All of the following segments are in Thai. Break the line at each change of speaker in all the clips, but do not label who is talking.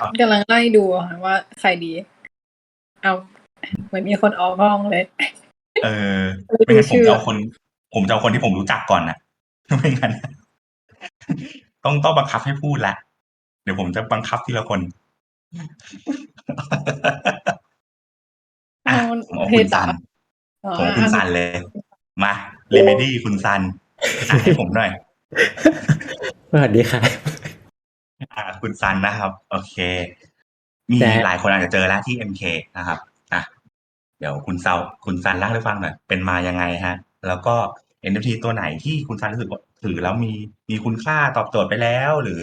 ก็กำลังไล่ดูอะค่ะว่าใครดี เอาเหมือนมีคนออกห้องเลย
เออ
ไม่
ไม่
รู้
งั้นผม
ชื่อ
จะเอาคน ผมจะเอาคนที่ผมรู้จักก่อนนะไม่งั้นต้องต้องบังคับให้พูดละ เดี๋ยวผมจะบังคับทีละคนอะ
เอา
ผมเอา
เพ
คุณ
จ
ซัน
อ๋อ
ผมเอาคุณซันเลย มาเรเมดี้คุณซันอ่านให้ผมหน่อย
สวัสดีครับ
อ่า คุณซันนะครับ โอเค มี
แต่
หลายคนอาจจะเจอแล้วที่ MK นะครับอะเดี๋ยวคุณเซาคุณซันเล่าให้ฟังหน่อยเป็นมายังไงฮะ แล้วก็ NFT ตัวไหนที่คุณซันรู้สึกว่าถือแล้วมีมีคุณค่าตอบโจทย์ไปแล้ว หรือ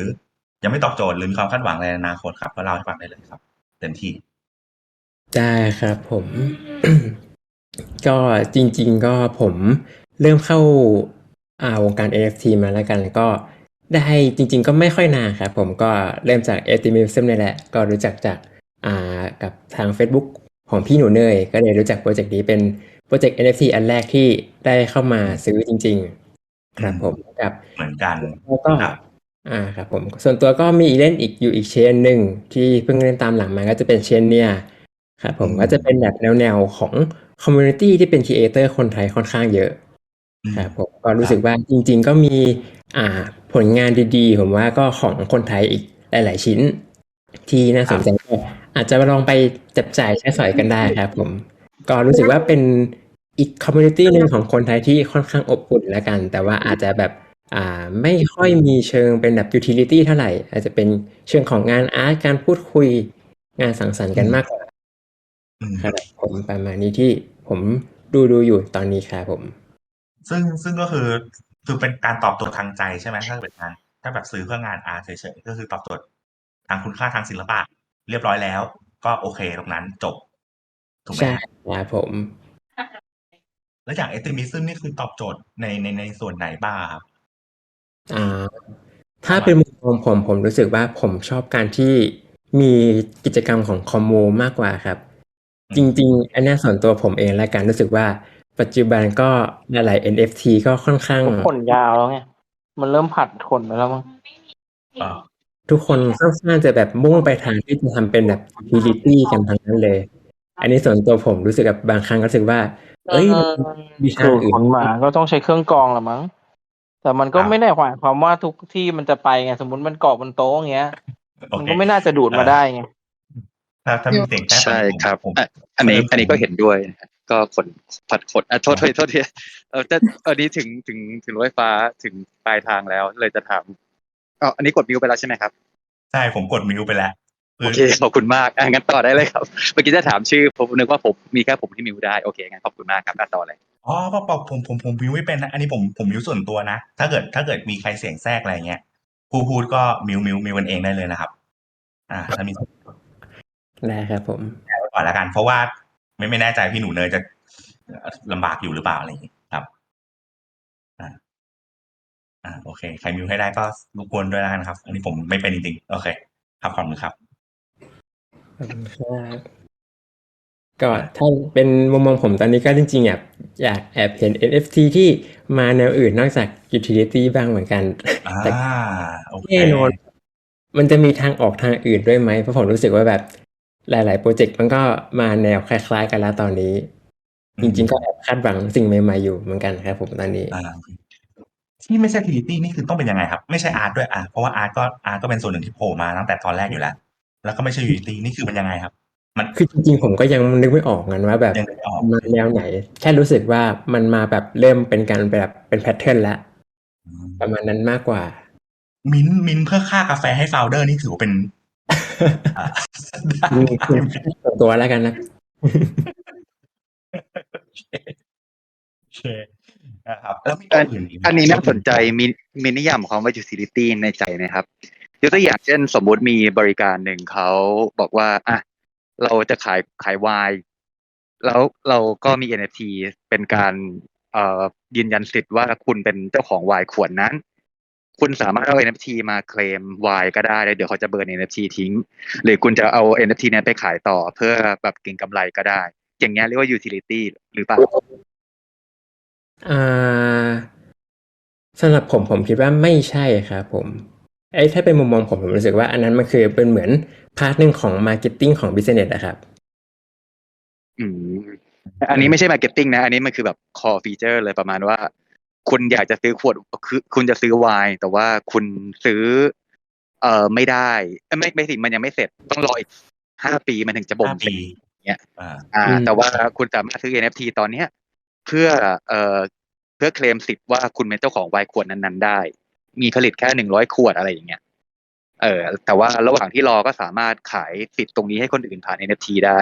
ยังไม่ตอบโจทย์หรือมีความคาดหวังในอนาคตครับก็เล่าให้ฟังได้เลยครับเต็มที่
ได้ครับผม ก็จริง ๆ ก็ผมเริ่มเข้าอ่าวงการ NFT มาแล้วกันแล้วก็ ได้จริง ๆ ก็ไม่ค่อยนานครับผมก็เริ่มจาก a t m i s m นี่แหละ ก็รู้จักจากอ่ากับทาง Facebook ของพี่หนูเนย ก็เลยรู้จักโปรเจกต์นี้เป็นโปรเจกต์ NFT อันแรกที่ได้เข้ามาซื้อจริง ๆ ครับผมกับ
เหมือนกัน
แล้วก็
ครับ
อ่าครับผมส่วนตัวก็มีเล่นอีกอยู่อีกเชนหนึ่งที่เพิ่งเล่นตามหลังมาก็จะเป็นเชนเนี่ยครับผม
อืม
ก็จะเป็นแบบแนวๆของคอมมูนิตี้ที่เป็นครีเอเตอร์คนไทยค่อนข้างเยอะ
อืม
ครับผมก็รู้สึกว่าจริง ๆ ก็มีอ่าผลงานดีๆ ผมว่าก็ของคนไทยอีกหลาย ๆ ชิ้น ที่น่าสนใจก็อาจจะลองไปจับจ่ายใช้สอยกันได้ครับผม ก็รู้สึกว่าเป็นอีกคอมมูนิตี้หนึ่งของคนไทยที่ค่อนข้างอบอุ่นแล้วกัน แต่ว่าอาจจะแบบอ่าไม่ค่อยมีเชิงเป็นแบบยูทิลิตี้เท่าไหร่ อาจจะเป็นเชิงของงานอาร์ตการพูดคุยงานสังสรรค์กันมากกว่า
อืม
ครับผมประมาณนี้ที่ผมดูดูอยู่ตอนนี้ครับผม
ซึ่งซึ่งก็คือคือเป็นการตอบโจทย์ทางใจใช่ไหมถ้าเป็นงานถ้าแบบซื้อเพื่องานอาร์ตเฉยๆก็คือตอบโจทย์ทางคุณค่าทางศิลปะ เรียบร้อยแล้ว ก็โอเคตรงนั้นจบถูกไหม
ใช่ครับผม
แล้วอย่างเอติมิซึมนี่คือตอบโจทย์ในในในส่วนไหนบ้างครับ
อ่าถ้าเป็นมุมมองผมผมรู้สึกว่าผมชอบการที่มีกิจกรรมของคอมมูมากกว่าครับ จริง ๆ อันเนี้ยส่วนตัวผมเองและกันรู้สึกว่า ปัจจุบันก็หลายๆ NFT ก็ค่อนข้าง
ขนยาวแล้วไง มันเริ่มผัดขนไปแล้วมั้ง
เออ
ทุกคนค่อนข้างจะแบบมุ่งไปทางที่จะทำเป็นแบบ utility กันทั้งนั้นเลย อันนี้ส่วนตัวผมรู้สึกกับบางครั้งก็รู้สึกว่า เอ้ยมันมีทาง
คือ
อื่
ข
น
นมาก็ต้องใช้เครื่องกรองละมั้ง แต่มันก็
ครับ
ไม่ได้หมายความว่าทุกที่มันจะไปไง สมมติมันเกาะบนโต๊ะอย่างเงี้ย
โอ
มัน
เค
ก็ไม่น่าจะดูดมาได้ไง
ถ้าถ้ามีเสียงแค่
ใช่ครับ
ผม
อะอันนี้
ผม
อันนี้ก็เห็นด้วยนะฮะ ก็ขนผัดขนอะโทษทีโทษทีเออแต่อันนี้ถึงถึงถึงรถไฟฟ้าถึงปลายทางแล้ว เลยจะถามอ๋ออันนี้กดมิวไปแล้วใช่ไหมครับ
ใช่ผมกดมิวไปแล้ว
โอเคขอบคุณมากอะงั้นต่อได้เลยครับเมื่อกี้จะถามชื่อผมนึกว่าผมมีแค่ผมที่มิวได้โอเคงั้นขอบคุณมากครับอะต่อเลย
อ๋อเปล่าๆผมผมผมมิวไม่เป็นนะอันนี้ผมผมมิวส่วนตัวนะ ถ้าเกิดถ้าเกิดมีใครเสียงแทรกอะไรเงี้ยผู้พูดก็มิวมิวมิวกันเองได้เลยนะครับ อ่าถ้ามี
ได้ครับผม
ไว้ก่อนแล้วกัน เพราะว่า ไม่ไม่แน่ใจพี่หนูเนยจะลำบากอยู่หรือเปล่าอะไรอย่างงี้ครับอ่าอ่าโอเค ใครมิวให้ได้ก็รบกวนด้วยแล้วกันครับ อันนี้ผมไม่เป็นจริงๆโอเค ครับขอบคุณครับ
ขอบคุณครับก็ถ้าเป็นมุมมองผมตอนนี้ก็จริงๆอยากอยากแอบเห็น NFT ที่มาแนวอื่นนอกจาก utility บ้างเหมือนกัน
อ่า
แต่
โอเค
แน่นอนมันจะมีทางออกทางอื่นด้วยไหมเพราะผมรู้สึกว่าแบบ หลาย ๆ โปรเจกต์มันก็มาแนวคล้าย ๆ กันแล้วตอนนี้ จริง ๆ ก็แอบคาดหวังสิ่งใหม่ ๆ อยู่เหมือนกันครับผมตอนนี้
อ่าที่ไม่ใช่พิลิตี้นี่คือต้องเป็นยังไงครับ ไม่ใช่อาร์ตด้วยอะเพราะว่าอาร์ตก็อาร์ตก็เป็นส่วนหนึ่งที่โผล่มาตั้งแต่ตอนแรกอยู่แล้ว แล้วก็ไม่ใช่ยูนิตี้นี่คือมันยังไงครับ มัน
คือจริงๆผมก็ยังนึกไม่ออกงั้นว่าแบบ
ยังนึกไม่ออก
มาแนวไหน แค่รู้สึกว่ามันมาแบบเริ่มเป็นการแบบเป็นแพทเทิร์นแล้วประมาณนั้นมากกว่า
มินท์มินท์เพื่อค่ากาแฟให้โฟลเดอร์นี่ถือว่าเป็น
ตัวแล้วกันนะ
โอเคนะครับแล้วมี
อัน
อื่นอีกไหม
อันนี้น่าสนใจมีมีนิยามของคำว่า utility ในใจนะครับยกตัวอย่างเช่น สมมุติมีบริการหนึ่งเขาบอกว่าอะเราจะขายขายไวน์แล้วเราก็มี NFT เป็นการเอ่อยืนยันสิทธิ์ว่าคุณเป็นเจ้าของไวน์ขวดนั้น คุณสามารถเอา NFT มาเคลมไวน์ก็ได้แล้วเดี๋ยวเขาจะเบิร์น NFT ทิ้ง หรือคุณจะเอา NFT นั้นไปขายต่อเพื่อแบบเก็งกำไรก็ได้ อย่างเงี้ยเรียกว่า utility หรือเปล่า
อ่าสำหรับผมผมคิดว่าไม่ใช่ครับผมไอ้ยถ้าเป็นมุมมองผมผมรู้สึกว่าอันนั้นมันคือเป็นเหมือนพาร์ทหนึ่งของมาร์เก็ตติ้งของบิสเนสอะครับ
อืมอันนี้ไม่ใช่มาร์เก็ตติ้งนะ อันนี้มันคือแบบ core feature เลยประมาณว่า คุณอยากจะซื้อขวดคือคุณจะซื้อไวน์แต่ว่าคุณซื้อ เอ่อไม่ได้เอ้ยไม่ไม่สิมันยังไม่เสร็จต้องรออีกห้าปีมันถึงจะบ่ม
ห้า
เสร็
ปี
จเนี่ย
อ่า
อ่า
อืม
แต่ว่าคุณสามารถซื้อ NFT ตอนเนี้ย เพื่อเอ่อเพื่อเคลมสิทธิ์ว่าคุณเป็นเจ้าของไวน์ขวดนั้นๆ ได้ มีผลิตแค่หนึ่งร้อยขวดอะไรอย่างเงี้ยเออแต่ว่าระหว่างที่รอก็สามารถขายสิทธิ์ตรงนี้ให้คนอื่นผ่าน NFT ได้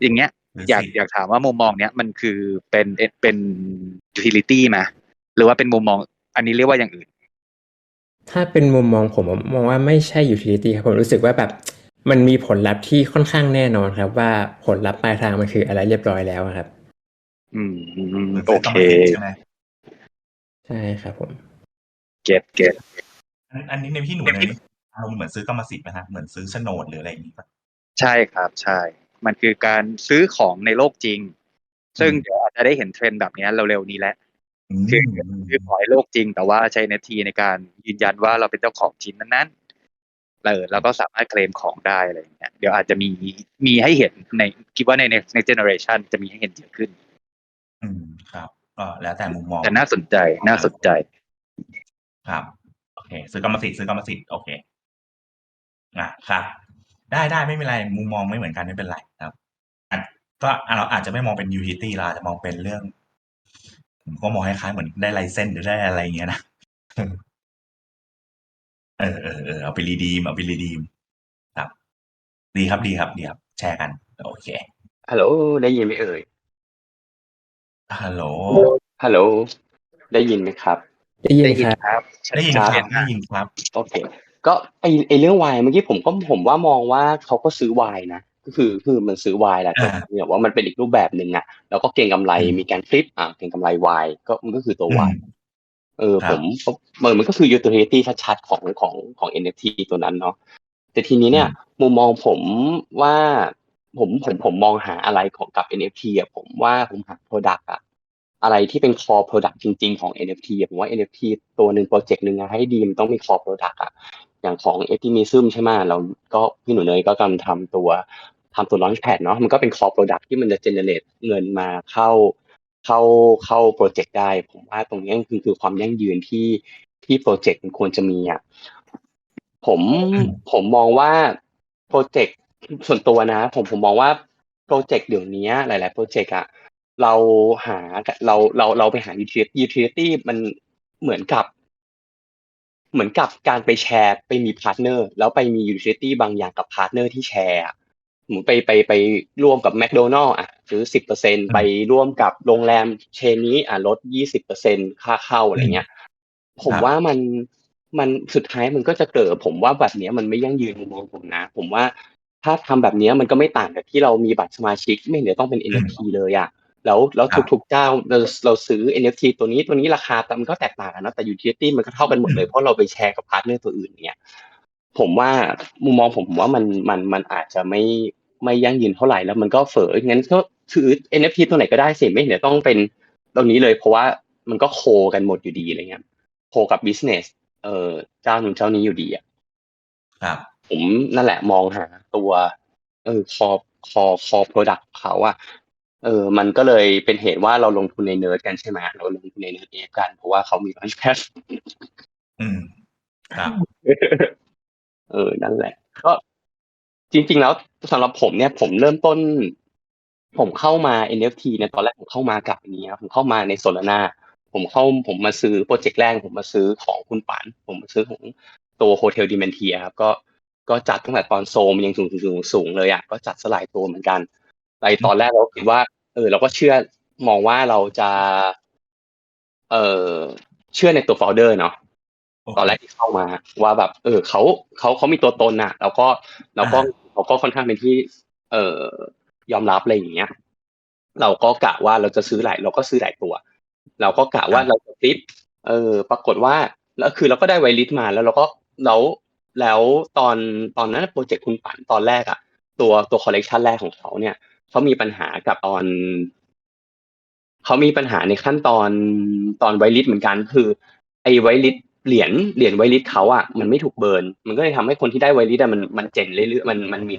อย่างเงี้ย
หรือ
อยาก
สิ
อยากถามว่ามุมมองเนี้ยมันคือเป็นเป็น utility ไหม หรือว่าเป็นมุมมอง อันนี้เรียกว่าอย่างอื่น
ถ้าเป็นมุมมองผมผมมองว่าไม่ใช่ utility ครับผมรู้สึกว่าแบบมันมีผลลัพธ์ที่ค่อนข้างแน่นอนครับ ว่าผลลัพธ์ปลายทางมันคืออะไรเรียบร้อยแล้วอะครับ
อืมอืม
หรือ
โอ
ซื้
เค
กรรมสิทธิ์ใช่ไหม
ใช่ครับผม
เก็ตเก็ต
อันอันนี้ในพี่หนูในนี้อารมณ์เหมือนซื้อกรรมสิทธิ์ไหมฮะเหมือนซื้อโฉนดหรืออะไรอย่างนี้ป่ะ
ใช่ครับใช่ มันคือการซื้อของในโลกจริง ซึ่ง
อืม
เดี๋ยวอาจจะได้เห็นเทรนด์แบบเนี้ยเร็วๆนี้แหละ
อืม
คือคือขอให้โลกจริง แต่ว่าใช้ NFT ในการยืนยันว่าเราเป็นเจ้าของชิ้นนั้นๆเออแล้วก็สามารถเคลมของได้อะไรอย่างเงี้ยเดี๋ยวอาจจะมีมีให้เห็นในคิดว่าในในในเจเนอเรชันจะมีให้เห็นเยอะขึ้น
อืมครับก็แล้วแต่มุมมอง
แต่น่าสนใจน่าสนใจ
ครับ โอเค ซื้อกรรมสิทธิ์ซื้อกรรมสิทธิ์โอเคอะครับ ได้ได้ไม่เป็นไรมุมมองไม่เหมือนกันไม่เป็นไรครับอะก็อะเราอาจจะไม่มองเป็น utility เราอาจจะมองเป็นเรื่อง ผมก็มองคล้ายๆเหมือนได้ไลเซนส์หรือได้อะไรอย่างเงี้ยนะเออเออเออเอาไปรีดีมเอาไปรีดีมครับ ดีครับดีครับดีครับ แชร์กัน โอเค
ฮัลโหลได้ยินไหมเอ่ย
ฮัลโหล
ฮัลโหลได้ยินไหมครับ
ได้ยิน
ได้ยิน
ครับ
ครับ
ได้ยิน
ชั
ค
เจ
รับ
น
ได้
มาก
ยินครับ
โอเค ก็ไอไอเรื่องวายเมื่อกี้ผมก็ผมว่ามองว่าเขาก็ซื้อวายนะ ก็คือคือมันซื้อวายแหละแต่
อ่า
เนี่ยว่ามันเป็นอีกรูปแบบหนึ่งอะแล้วก็เก็งกำไร
อืม
มีการฟลิปอะเก็งกำไรวายก็มันก็คือตัว
อื
วามยเออ
ครับ
ผมมันมันก็คือ utility ชัดๆของของของ NFT ตัวนั้นเนาะแต่ทีนี้เนี่ยมุมมองผมว่าผมผมผมมองหาอะไรของกับ NFT อะผมว่าผมหา product อะอะไรที่เป็น core product จริง ๆ ของ NFT อะผมว่า NFT ตัวหนึ่งโปรเจกต์หนึ่งอะให้ดีมันต้องมี core product อะอย่างของ Optimism ใช่ไหมเราก็พี่หนูเนยก็กำลังทำตัว ทำตัว launchpad เนาะมันก็เป็น core product ที่มันจะ generate เงินมาเข้าเข้าเข้าโปรเจกต์ได้ ผมว่าตรงนี้คือคือความยั่งยืนที่ที่โปรเจกต์มันควรจะมีอะผม
อืม
ผมมองว่าโปรเจกต์ส่วนตัวนะ ผมผมมองว่าโปรเจกต์เดี๋ยวนี้หลาย ๆ โปรเจกต์อะเราหาเราเราเราไปหา utility utility มันเหมือนกับ เหมือนกับการไปแชร์ ไปมีพาร์ทเนอร์ แล้วไปมี utility บางอย่างกับพาร์ทเนอร์ที่แชร์อะสมมติ ไปไปไปร่วมกับแมคโดนัลล์อะซื้อสิบเปอร์เซ็นไปร่วมกับโรงแรมเชนนี้อะลดยี่สิบเปอร์เซ็นค่าเข้าอะไรเงี้ย ผม
ครับ
ว่ามันมันสุดท้ายมันก็จะเกิด ผมว่าแบบเนี้ยมันไม่ยั่งยืนในมุมมองผมนะ ผมว่าถ้าทำแบบเนี้ยมันก็ไม่ต่างกับที่เรามีบัตรสมาชิก ไม่เห็นจะต้องเป็น NFT เลยอะแล้วแล้ว
ครับ
ทุกๆเจ้าเราเราซื้อ NFT ตัวนี้ตัวนี้ราคาแต่มันก็แตกต่างกันนะแต่ utility มันก็เท่ากันหมดเลยเพราะเราไปแชร์กับพาร์ทเนอร์ตัวอื่นเนี่ย ผมว่ามุมมองผมผมว่ามันมันมันอาจจะไม่ไม่ยั่งยืนเท่าไหร่แล้วมันก็เฝองั้นก็ถือ NFT ตัวไหนก็ได้สิไม่เห็นจะต้องเป็นตรงนี้เลย เพราะว่ามันก็โคกันหมดอยู่ดีอะไรเงี้ยโคกับ business เอ่อเจ้าหนึ่งเจ้านี้อยู่ดีอะ
ครับ
ผมนั่นแหละมองหาตัวเออคอคอคอ product เขาอะเออ มันก็เลยเป็นเหตุว่าเราลงทุนในเนิร์ดกันใช่ไหมเราลงทุนในเนิร์ดเอฟกันเพราะว่าเขามี launchpad
อืมครับ
เออนั่นแหละ ก็จริง ๆ แล้วสำหรับผมเนี่ย ผมเริ่มต้น ผมเข้ามา NFT เนี่ยตอนแรกผมเข้ามากับนี้ครับผมเข้ามาในโซลาร่าผมเข้าผมมาซื้อโปรเจกต์แรก ผมมาซื้อของคุณปันผมมาซื้อของตัวโฮเทลดิเมนเทียครับก็ก็จัดตั้งแต่ตอนโซมยังสูงสูงสูงเลยอะก็จัดสลายตัวเหมือนกันในตอนแรกเราคิดว่า เออ เราก็เชื่อมองว่าเราจะ เออเชื่อในตัวโฟลเดอร์เนาะ ตอนแรกที่เข้ามา ว่าแบบ เออเขาเขาเขามีตัวตนน่ะ แล้วก็แล้วก็เขาก็ค่อนข้างเป็นที่ เอ่อยอมรับอะไรอย่างเงี้ย เราก็กะว่าเราจะซื้อหลายเราก็ซื้อหลายตัว เราก็กะว่าเราจะฟลิปเออ ปรากฏว่าแล้วคือเราก็ได้ไวลิสมาแล้วเราก็แล้วแล้วตอนตอนนั้นโปรเจกต์คุณปั่นตอนแรกอะตัวตัวคอลเลกชันแรกของเขาเนี่ยเขามีปัญหากับตอนเขามีปัญหาในขั้นตอนตอนไวลิสเหมือนกัน คือ ไอ้ไวลิส เหรียญเหรียญไวลิสเขาอะมันไม่ถูกเบิร์นมันก็เลยทำให้คนที่ได้ไวลิสอะมันมันเจ๋งเรื่อยๆมันมันมี